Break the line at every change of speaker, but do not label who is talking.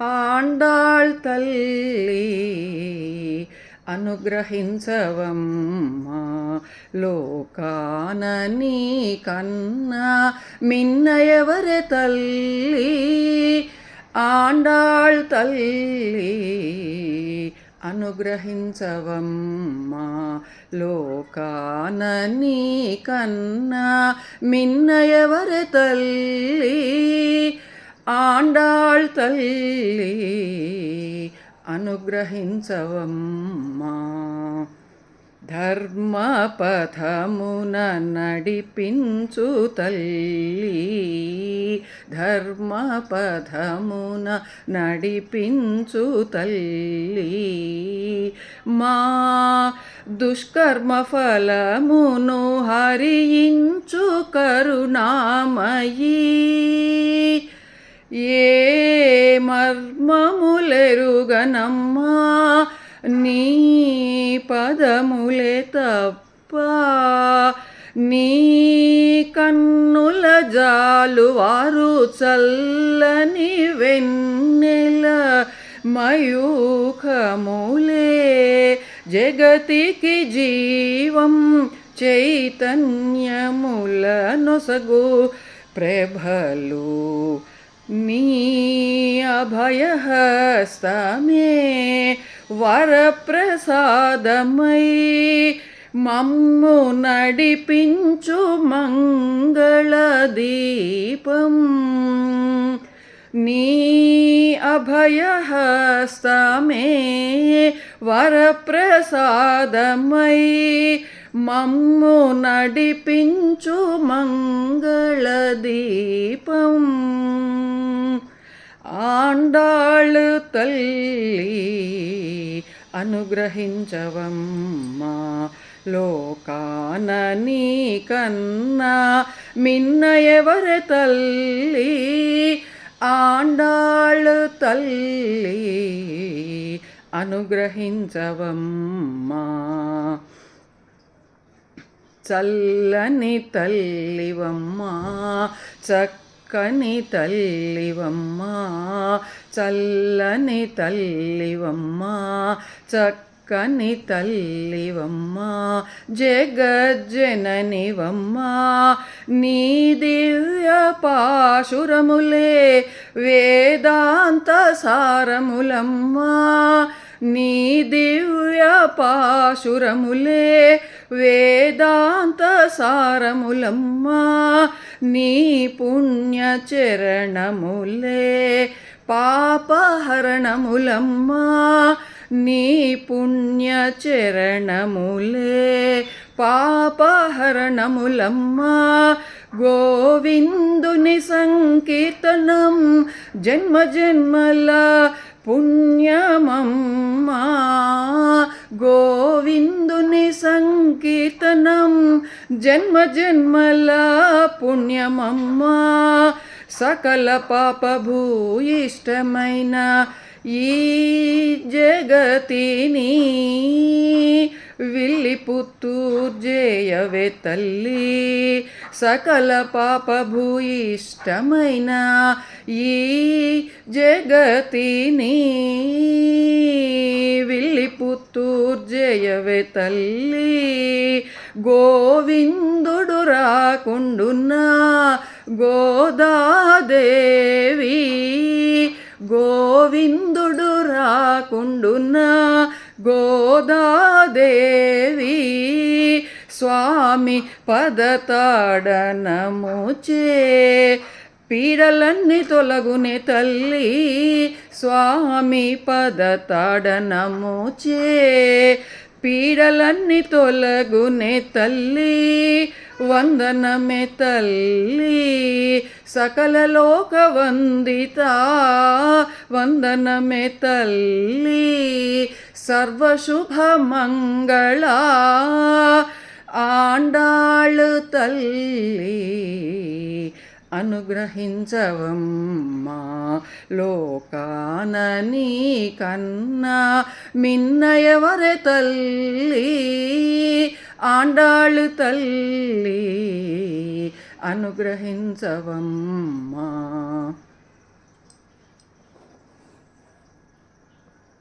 ఆండాళ్ తల్లి అనుగ్రహించవమ్మా లోకాన నీ కన్నా మిన్న ఎవరె తల్లి ఆండాళ్ తల్లి అనుగ్రహించవమ్మా లోకాన నీ కన్నా మిన్న ఎవరె తల్లి ఆండాళ్ తల్లి అనుగ్రహించవమ్మా. ధర్మపథమున నడిపించు తల్లి. ధర్మపథమున నడిపించు తల్లి. మా దుష్కర్మ ఫలమును హరించు కరుణామయీ. ఏ మర్మములెరుగనమ్మా? నీ పదములే తప్ప నీ కన్నుల జాలు వారు చల్లని వెన్నెల మయూఖములే. జగతికి జీవం చైతన్యముల నొసగు ప్రభలు నీ అభయహస్తమే వరప్రసాదమై మమ్ము నడిపించు మంగళదీపం నీ అభయహస్తమే వరప్రసాదమై మమ్ము నడిపించు మంగళదీపం ఆండాళు తల్లి అనుగ్రహించవమ్మా. లోకాన నీ కన్నా మిన్న ఎవరి తల్లి? ఆండాళు తల్లి అనుగ్రహించవమ్మా. చల్లని తల్లివమ్మా చక్కని తల్లివమ్మా చల్లని తల్లివమ్మా చక్కని తల్లివమ్మా జగజ్జననివమ్మ నీ దివ్య పాశురములే వేదాంత సారములమ్మ నీ దివ్య పాశురములే వేదాంత సారములమ్మా నీ పుణ్యచరణములే పాపహరణములమ్మా నీ పుణ్యచరణములే పాపహరణములమ్మా. గోవిందుని సంకీర్తనం జన్మ జన్మల పుణ్యమమ్మా. గో సంకీర్తనం జన్మ జన్మల పుణ్యమమ్మా. సకల పాప భూయిష్టమైన ఈ జగతిని విల్లి పుత్తూర్జేయవే తల్లి. సకల పాప భూయిష్టమైన ఈ జగతిని పుత్తూర్జేయవే తల్లి. గోవిందుడు రాకుండున్నా గోదాదేవి. గోవిందుడు రాకుండున్నా గోదాదేవి. స్వామి పదతాడనముచే పీడలన్నీ తొలగునే తల్లి. స్వామి పదతాడనముచే పీడలన్నీ తొలగునే తల్లి వందనమే తల్లి. సకల లోక వందిత వందనమే తల్లి. సర్వశుభ మంగళ ఆండాళ్ తల్లి. అనుగ్రహించవమ్మా. లోకాన నీ కన్నా మిన్నయవరె తల్లి ఆండాళ్ తల్లి అనుగ్రహించవమ్మా.